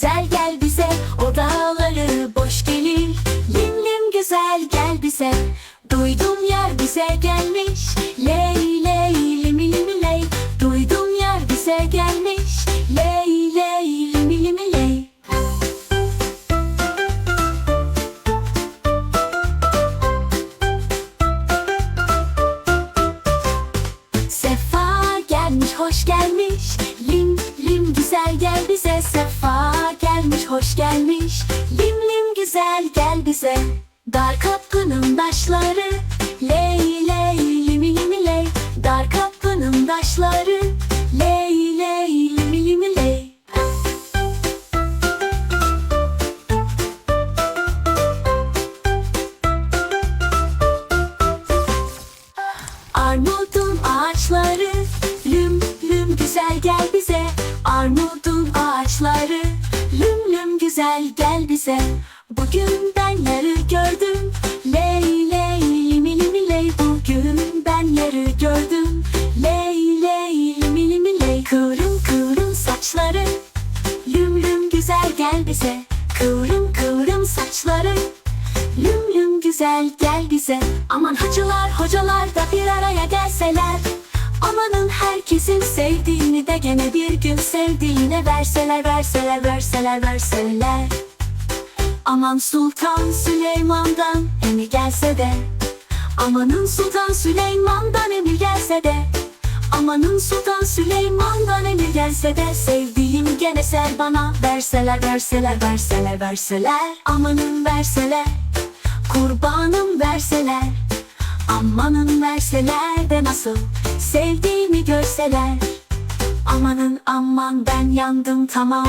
güzel gel bize O dağları boş gelir. Yemlim güzel gel bize Duydum yer bize gelmiş. Ley ley limi limi ley Duydum yer bize gelmiş. Ley ley limi limi ley. Sefa gelmiş hoş gelmiş. Bize. Dar kapının taşları Ley ley limi limi ley. Dar kapının taşları Ley ley limi limi ley. Armudun ağaçları Lüm lüm güzel gel bize. Armudun ağaçları Lüm lüm güzel gel bize saçları. Lüm lüm güzel gel bize. Kıvrım kıvrım saçları. Lüm lüm güzel gel bize. Aman hacılar hocalar da bir araya gelseler. Amanın herkesin sevdiğini de gene bir gün sevdiğine verseler verseler verseler verseler. Aman Sultan Süleyman'dan emir gelse de. Amanın Sultan Süleyman'dan emir gelse de Amanın Sultan Süleyman'dan emir gelse de Sevdiğim gene ser bana. Verseler verseler verseler verseler. Amanın verseler Kurbanım verseler. Amanın verseler de nasıl Sevdiğimi görseler. Amanın aman ben yandım tamam